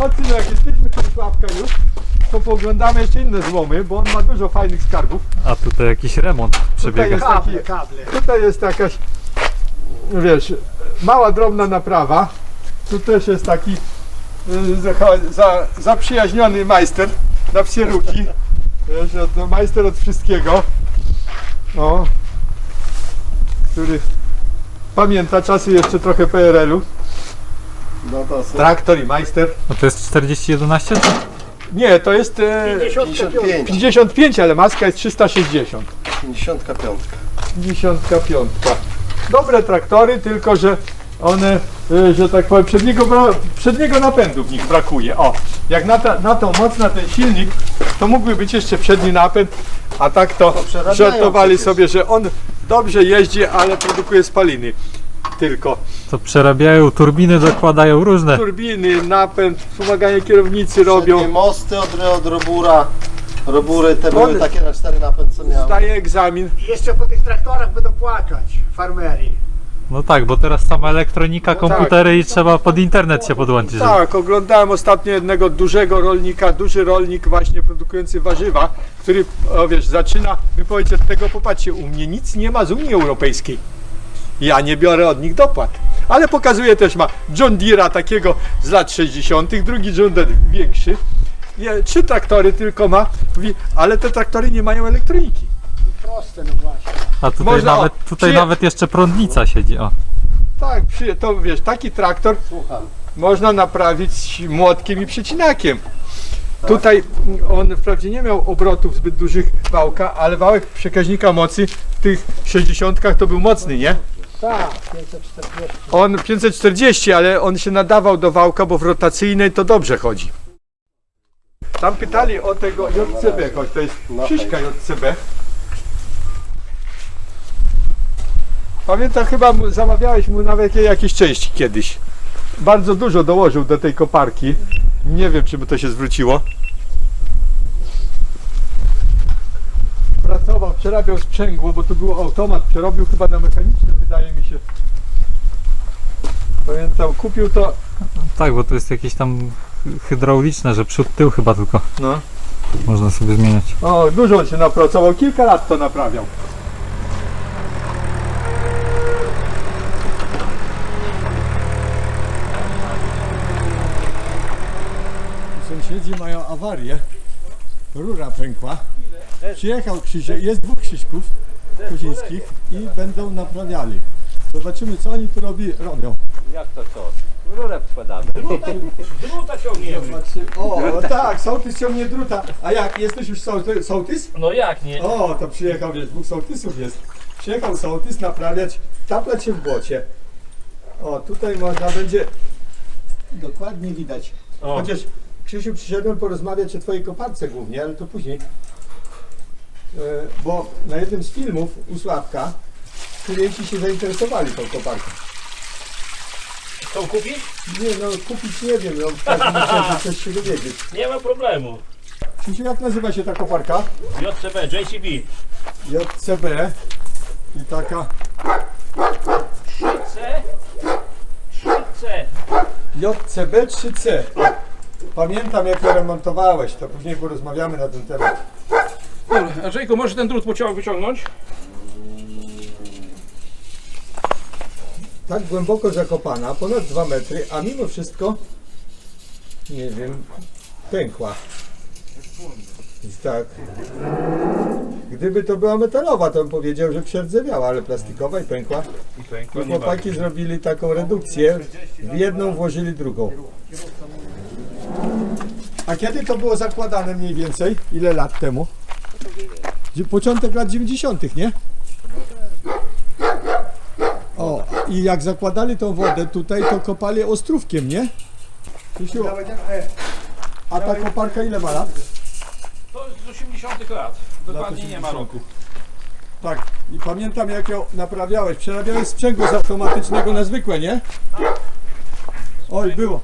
chodź synu, jak jesteśmy tu Sławka już, to pooglądamy jeszcze inne złomy, bo on ma dużo fajnych skarbów. A tutaj jakiś remont Tutaj przebiega. jest taki, Kable, kable. tutaj jest jakaś, wiesz, mała, drobna naprawa. Tu też jest taki y, za, za, zaprzyjaźniony majster na wsie ruki. Wiesz, od- majster od wszystkiego. O, który pamięta czasy jeszcze trochę PRL-u. No to są Traktor i majster. A to jest 4011? Czy? Nie, to jest e, 55, 55, ale maska jest 360. 55. 55. Dobre traktory, tylko że one, e, że tak powiem, przedniego, bra- przedniego napędu w nich brakuje. O, jak na, ta, na tą moc, na ten silnik, to mógłby być jeszcze przedni napęd, a tak to przerabiają żartowali przecież. sobie, że on dobrze jeździ, ale produkuje spaliny. Tylko To przerabiają turbiny, dokładają różne. turbiny, napęd, wspomaganie kierownicy robią. Przednie mosty od, od Robura. Robury te były takie na cztery napęd, co miałem. Zdaje egzamin. I Jeszcze po tych traktorach będą płakać farmeri. No tak, bo teraz sama elektronika, komputery i trzeba pod internet się podłączyć. żeby- Tak, oglądałem ostatnio jednego dużego rolnika, duży rolnik właśnie produkujący warzywa, który, o wiesz, zaczyna wypowiedź od tego, popatrzcie, u mnie nic nie ma z Unii Europejskiej. Ja nie biorę od nich dopłat. Ale pokazuje też, ma John Deere'a takiego z lat 60., drugi John Deere większy. Nie, trzy traktory tylko ma, mówi, ale te traktory nie mają elektroniki. Proste, no właśnie. A tutaj, Można- nawet, tutaj przyje- nawet jeszcze prądnica siedzi. O. Tak, przy- to wiesz, taki traktor Słucham. można naprawić młotkiem i przecinakiem. Tutaj on wprawdzie nie miał obrotów zbyt dużych wałka, ale wałek przekaźnika mocy w tych 60 to był mocny, nie? Tak, 540. On 540, ale on się nadawał do wałka, bo w rotacyjnej to dobrze chodzi. Tam pytali o tego JCB, choć to jest szyszka JCB. Pamiętam, chyba mu- zamawiałeś mu nawet jakieś części kiedyś. Bardzo dużo dołożył do tej koparki. Nie wiem, czy mu to się zwróciło. Przerabiał sprzęgło, bo to był automat, przerobił chyba na mechaniczne, wydaje mi się. Pamiętam, kupił to. Tak, bo to jest jakieś tam hydrauliczne, że przód, tył chyba tylko No. można sobie zmieniać. O, dużo on się napracował, kilka lat to naprawiał. Sąsiedzi mają awarię. Rura pękła. Przyjechał Krzysiek, jest dwóch Krzyśków Kozińskich i będą naprawiali. Zobaczymy co oni tu robi, robią. Jak to co? Rurę wkładamy. Druta ciągniemy. Zobaczy, o, tak, sołtys ciągnie druta. A jak, jesteś już sołty- sołtys? No jak nie? O, to przyjechał, wiesz, dwóch sołtysów jest. Przyjechał sołtys naprawiać, taplać się w błocie. O, tutaj można będzie dokładnie widać. O. Chociaż Krzysiu przyszedłem porozmawiać o twojej koparce głównie, ale to później. E, bo na jednym z filmów u Sławka klienci się zainteresowali tą koparką. Chcą kupić? Nie no, kupić nie wiem, no razie coś się dowiedzieć. Nie ma problemu. Krzysiu, jak nazywa się ta koparka? JCB, JCB. JCB. I taka 3C. 3C. JCB 3C. Pamiętam jak je remontowałeś, to później porozmawiamy na ten temat. Dobra, Andrzejku, możesz ten drut pociąg wyciągnąć? Tak głęboko zakopana, ponad 2 metry, a mimo wszystko, nie wiem, pękła. Jest Tak. Gdyby to była metalowa, to bym powiedział, że przerdzewiała, ale plastikowa i pękła. I chłopaki zrobili taką redukcję, w jedną włożyli drugą. A kiedy to było zakładane mniej więcej? Ile lat temu? Początek lat 90., nie? O, i jak zakładali tą wodę tutaj, to kopali ostrówkiem, nie? Krzysiu, a ta koparka ile ma lat? To jest z 80 lat. Dokładnie nie ma roku. Tak, i pamiętam jak ją naprawiałeś. Przerabiałeś sprzęgło z automatycznego na zwykłe, nie? Oj, było.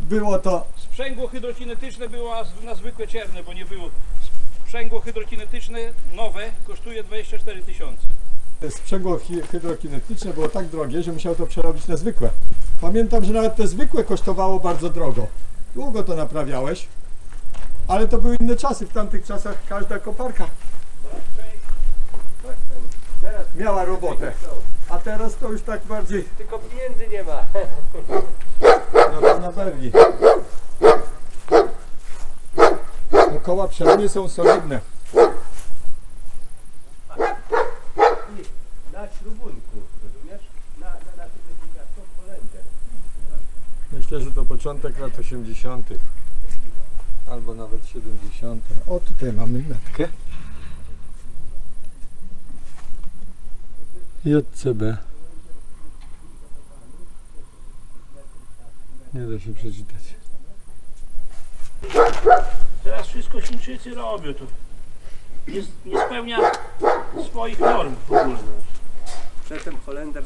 Było to. Sprzęgło hydrokinetyczne było na zwykłe cierne, bo nie było. Sprzęgło hydrokinetyczne nowe kosztuje 24 tysiące. Sprzęgło hy- hydrokinetyczne było tak drogie, że musiał to przerobić na zwykłe. Pamiętam, że nawet te zwykłe kosztowało bardzo drogo. Długo to naprawiałeś, ale to były inne czasy. W tamtych czasach każda koparka miała robotę. A teraz to już tak bardziej. Tylko pieniędzy nie ma. No to na pewno. No koła przednie są solidne. Na śrubunku, rozumiesz? Na, na, na tym będzie miasto Holender. Myślę, że to początek lat 80. Albo nawet 70. O, tutaj mamy metkę. JCB. Nie da się przeczytać. Teraz wszystko Chińczycy robią to. Nie, nie spełnia swoich norm ogóle. Przedtem Holender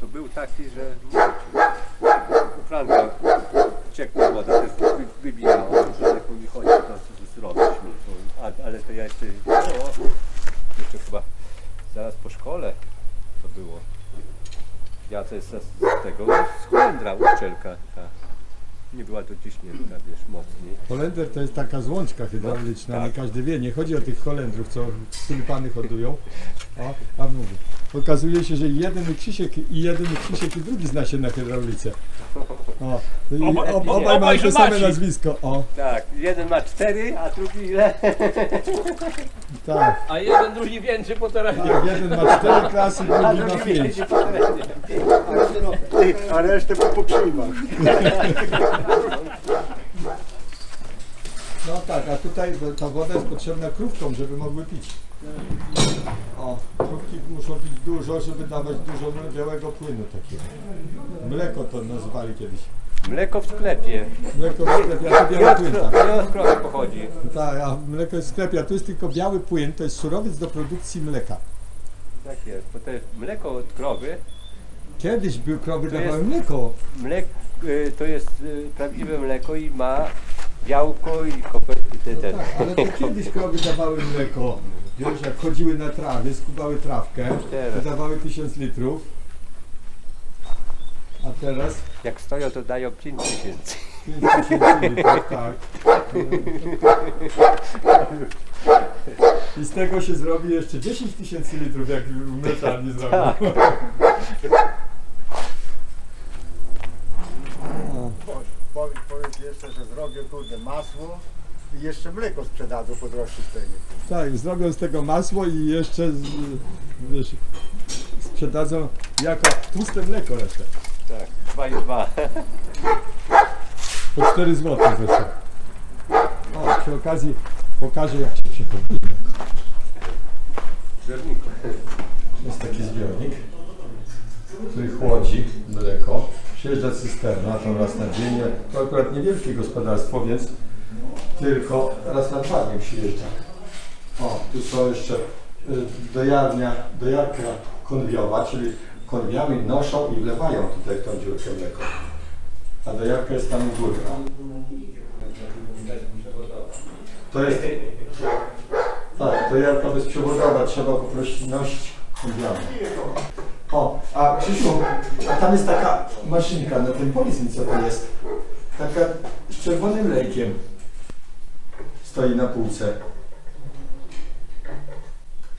to był taki, że u Franka ciekła woda, też wy- wybijała, że jak mi chodzi, to. To, a, ale to ja jeszcze, o, jeszcze chyba zaraz po szkole to było. Ja to jest z tego, z Holendra uszczelka ta. Nie była dociśnięta, wiesz, mocniej. Holender to jest taka złączka hydrauliczna, nie Tak. każdy wie, nie chodzi o tych Holendrów, co tulipany hodują. O, a mówię, okazuje się, że jeden Krzysiek, i jeden Krzysiek i drugi zna się na hydraulice. O, i Oba- ob, obaj obaj mają to same Maci. nazwisko, o, Tak, jeden ma cztery, a drugi ile? tak. A jeden drugi więcej po terenie. tak jeden ma cztery klasy, A drugi ma drugi pięć. więcej po terenie. A resztę po pokrzywach. No tak, a tutaj ta woda jest potrzebna krówkom, żeby mogły pić. O, krówki muszą pić dużo, żeby dawać dużo białego płynu takiego. Mleko to nazywali kiedyś. Mleko w sklepie. Mleko w sklepie, a to biały płyn, tak. nie od krowy pochodzi. Tak, a mleko jest w sklepie, a tu jest tylko biały płyn, to jest surowiec do produkcji mleka. Tak jest, bo to jest mleko od krowy. Kiedyś były krowy To dawały jest- mleko. Mlek, y, to jest y, prawdziwe mleko i ma białko i kopet, te, No ten. tak, ale to kiedyś krowy dawały mleko. Wiesz, jak chodziły na trawie, skubały trawkę, Teraz. to dawały tysiąc litrów. A teraz Jak stoją, to dają 5 tysięcy. 5 tysięcy litrów, tak. I z tego się zrobi jeszcze 10 tysięcy litrów, jak w mleczarni zrobią. Powiedz, powiedz jeszcze, że zrobią kurde masło i jeszcze mleko sprzedadzą po droższej cenie. Tak, zrobią z tego masło i jeszcze z, wiesz, sprzedadzą jako tłuste mleko resztę. Tak, 2 i 2. Po 4 zł zresztą. O, przy okazji pokażę jak się przechodzi. Jest taki zbiornik, który chłodzi mleko. Przyjeżdża cysterna tam raz na dzień. To akurat niewielkie gospodarstwo, więc tylko raz na dwa dni przyjeżdża. O, tu są jeszcze y, dojarnia, dojarka konwiowa, czyli konwiami noszą i wlewają tutaj tą dziurkę mleko. A dojarka jest tam u góry. To jest... Tak, dojarka bezprzewodowa, trzeba po prostu nosić konwiami. O, a Krzysiu, a tam jest taka maszynka, ten powiedz mi co to jest. Taka z czerwonym lejkiem. Stoi na półce.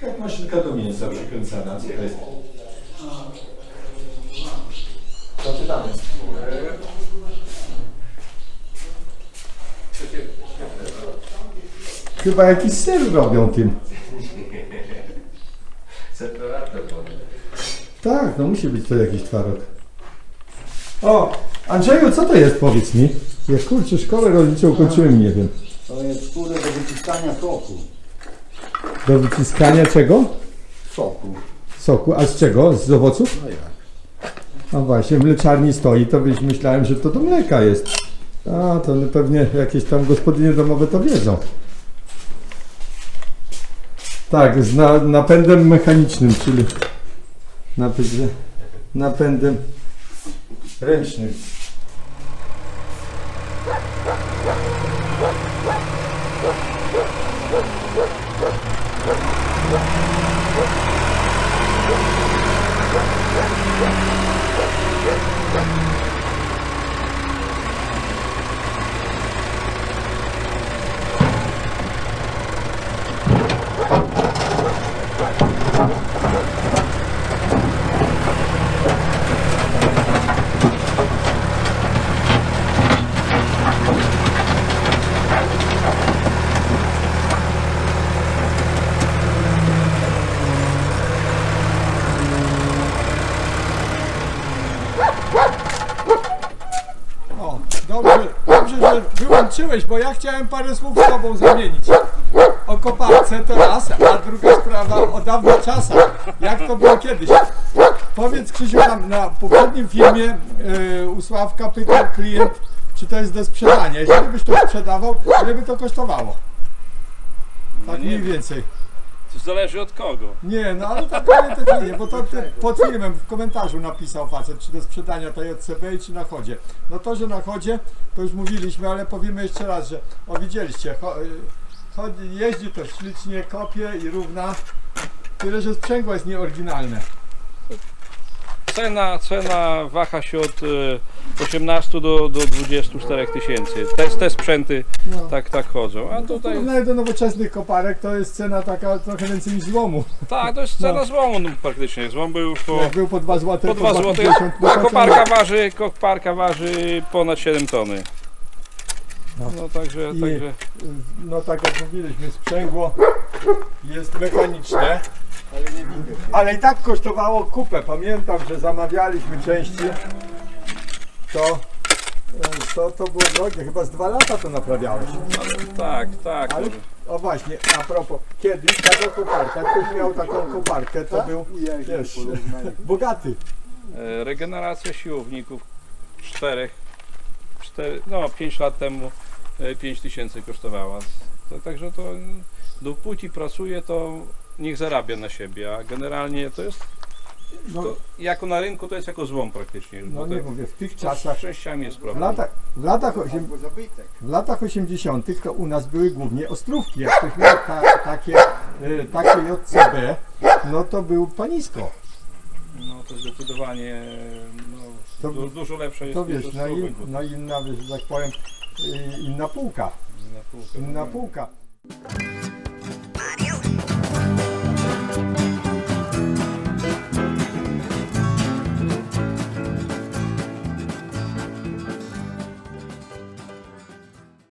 Jak maszynka do mięsa przykręcana, co to jest? Co? Chyba jakiś ser robią tym. Separator. Tak, no musi być to jakiś twaróg. O, Andrzeju, co to jest, powiedz mi? Ja kurczę, szkołę rolniczą ukończyłem, nie wiem. To jest kurde do wyciskania soku. Do wyciskania czego? Soku. Soku. A z czego? Z owoców? No jak? A właśnie, w mleczarni stoi, to byś myślałem, że to do mleka jest. A, to pewnie jakieś tam gospodynie domowe to wiedzą. Tak, z na, napędem mechanicznym, czyli napędzie, napędem ręcznym. Dobrze, że wyłączyłeś, bo ja chciałem parę słów z tobą zamienić. O koparce to raz, a druga sprawa o dawnych czasach. Jak to było kiedyś? Powiedz Krzysiu, tam na poprzednim filmie yy, u Sławka pytał klient, czy to jest do sprzedania. Jeżeli byś to sprzedawał, ile by to kosztowało? No Tak nie mniej więcej. To zależy od kogo. Nie, no ale tak to nie, bo to ty pod filmem w komentarzu napisał facet, czy do sprzedania to JCB czy na chodzie. No to, że na chodzie, to już mówiliśmy, ale powiemy jeszcze raz, że o widzieliście, y, chodzi, jeździ to ślicznie, kopie i równa, tyle, że sprzęgło jest nieoryginalne. Cena, cena waha się od e, 18 do, do 24 tysięcy. Te, te sprzęty No. tak, tak chodzą. A W tutaj, porównaniu do nowoczesnych koparek to jest cena taka trochę więcej niż złomu. tak, to jest cena No. złomu no, praktycznie. Złom był po, Jak był po 2 zł, po 2 zł, 2,50, no a koparka waży, koparka waży ponad 7 tony. No. No także, I- także no tak jak mówiliśmy, sprzęgło jest mechaniczne, ale i tak kosztowało kupę. Pamiętam, że zamawialiśmy części, to, e, to, to było drogie, chyba z dwa lata to naprawiałeś. tak, tak. Ale, o właśnie, a propos, kiedyś taka koparka, ktoś miał taką koparkę, to był, wiesz, bogaty. E, Regeneracja siłowników czterech, cztery, no 5 lat temu 5 tysięcy kosztowała. To, także to dopóki pracuje, to niech zarabia na siebie, a generalnie to jest, No, to, jako na rynku to jest jako złom praktycznie. no bo nie to- mówię, w tych to czasach, z częściami jest w problem. latach, w latach, osiem, Albo zabytek. W latach 80. to u nas były głównie ostrówki. Jak ktoś miał ta, takie, e, takie JCB, no to był panisko. No to zdecydowanie no, To- du, dużo lepsze jest To niż wiesz, no, słowniku. no że tak powiem, e, inna półka. Na półkę. Inna półka.